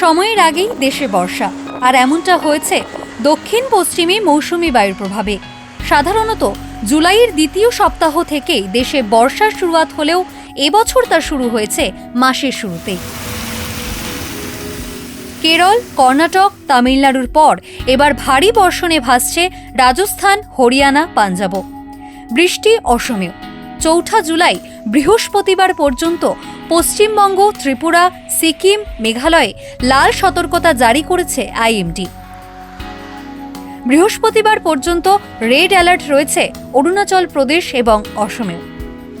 সময়ের আগেই দেশে বর্ষা। আর এমনটা হয়েছে দক্ষিণ পশ্চিমে মৌসুমি বায়ুর প্রভাবে। সাধারণত জুলাইয়ের দ্বিতীয় সপ্তাহ থেকেই দেশে বর্ষার শুরুয়াত হলেও এবছর তা শুরু হয়েছে মাসের শুরুতেই কেরল, কর্ণাটক, তামিলনাড়ুর পর এবার ভারী বর্ষণে ভাসছে রাজস্থান, হরিয়ানা, পাঞ্জাবও। বৃষ্টি অসমেও চৌঠা জুলাই বৃহস্পতিবার পর্যন্ত পশ্চিমবঙ্গ, ত্রিপুরা, সিকিম, মেঘালয়ে লাল সতর্কতা জারি করেছে আইএমডি। বৃহস্পতিবার পর্যন্ত রেড অ্যালার্ট রয়েছে অরুণাচল প্রদেশ এবং অসমেও।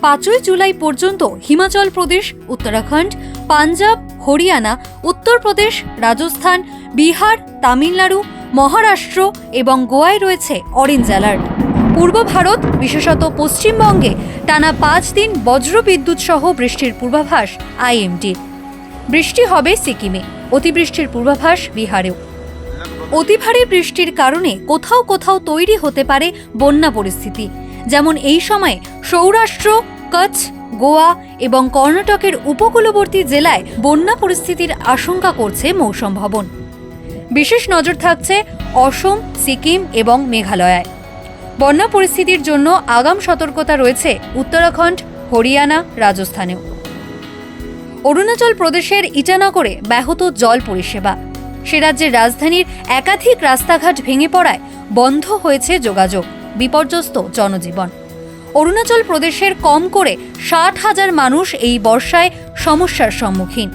পাঁচই জুলাই পর্যন্ত হিমাচল প্রদেশ, উত্তরাখণ্ড, পাঞ্জাব, হরিয়ানা উত্তরপ্রদেশ রাজস্থান, বিহার, তামিলনাড়ু, মহারাষ্ট্র এবং গোয়ায় রয়েছে অরেঞ্জ অ্যালার্ট। পূর্ব ভারত, বিশেষত পশ্চিমবঙ্গে টানা পাঁচ দিন বজ্রবিদ্যুৎ সহ বৃষ্টির পূর্বাভাস আইএমডি বৃষ্টি হবে সিকিমে, অতিবৃষ্টির পূর্বাভাস বিহারেও। অতি ভারী বৃষ্টির কারণে কোথাও কোথাও তৈরি হতে পারে বন্যা পরিস্থিতি, যেমন এই সময় সৌরাষ্ট্র, কচ্ছ, গোয়া এবং কর্ণাটকের উপকূলবর্তী জেলায় বন্যা পরিস্থিতির আশঙ্কা করছে মৌসুম ভবন। বিশেষ নজর থাকছে অসম, সিকিম এবং মেঘালয়ায়। বন্যা পরিস্থিতির জন্য আগাম সতর্কতা রয়েছে উত্তরাখণ্ড, হরিয়ানা, রাজস্থানেও। অরুণাচল প্রদেশের ইটানগরে ব্যাহত জল পরিষেবা। সে রাজ্যের রাজধানীর একাধিক রাস্তাঘাট ভেঙে পড়ায় বন্ধ হয়েছে যোগাযোগ, বিপর্যস্ত জনজীবন। অরুণাচল প্রদেশের কম করে ষাট হাজার মানুষ এই বর্ষায় সমস্যার সম্মুখীন।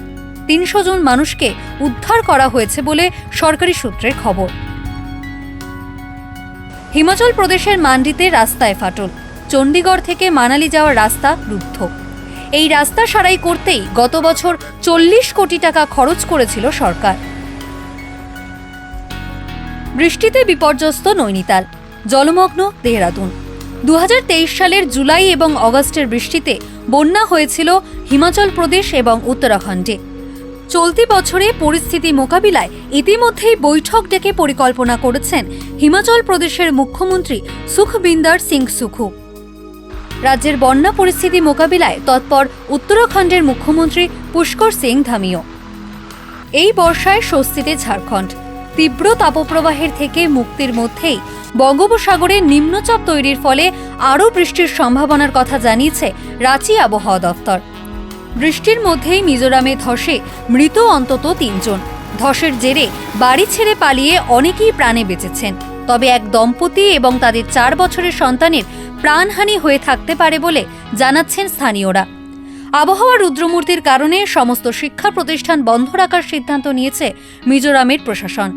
তিনশো জন মানুষকে উদ্ধার করা হয়েছে বলে সরকারি সূত্রের খবর। হিমাচল প্রদেশের মান্ডিতে রাস্তায় ফাটল। চণ্ডীগড় থেকে মানালি যাওয়ার রাস্তা রুদ্ধ। এই রাস্তা সারাই করতেই গত বছর চল্লিশ কোটি টাকা খরচ করেছিল সরকার। বৃষ্টিতে বিপর্যস্ত নৈনিতাল, জলমগ্ন দেহরাদুন। দু হাজার তেইশ সালের জুলাই এবং অগস্টের বৃষ্টিতে বন্যা হয়েছিল হিমাচল প্রদেশ এবং উত্তরাখণ্ডে। চলতি বছরে পরিস্থিতি মোকাবিলায় ইতিমধ্যেই বৈঠক ডেকে পরিকল্পনা করেছেন হিমাচল প্রদেশের মুখ্যমন্ত্রী সুখবিন্দার সিং সুখু। রাজ্যের বন্যা পরিস্থিতি মোকাবিলায় তৎপর উত্তরাখণ্ডের মুখ্যমন্ত্রী পুষ্কর সিং ধামিও এই বর্ষায় স্বস্তিতে ঝাড়খণ্ড। তীব্র তাপপ্রবাহের থেকে মুক্তির মধ্যেই বঙ্গোপসাগরে নিম্নচাপ তৈরির ফলে আরও বৃষ্টির সম্ভাবনার কথা জানিয়েছে রাঁচি আবহাওয়া দফতর বৃষ্টির মধ্যেই মিজোরামে ধসে মৃত অন্তত তিনজন। ধসের জেরে বাড়ি ছেড়ে পালিয়ে অনেকেই প্রাণে বেঁচেছেন। তবে এক দম্পতি এবং তাদের চার বছরের সন্তানের প্রাণহানি হয়ে থাকতে পারে বলে জানাচ্ছেন স্থানীয়রা। আবহাওয়া রুদ্রমূর্তির কারণে সমস্ত শিক্ষা প্রতিষ্ঠান বন্ধ রাখার সিদ্ধান্ত নিয়েছে মিজোরামের প্রশাসন।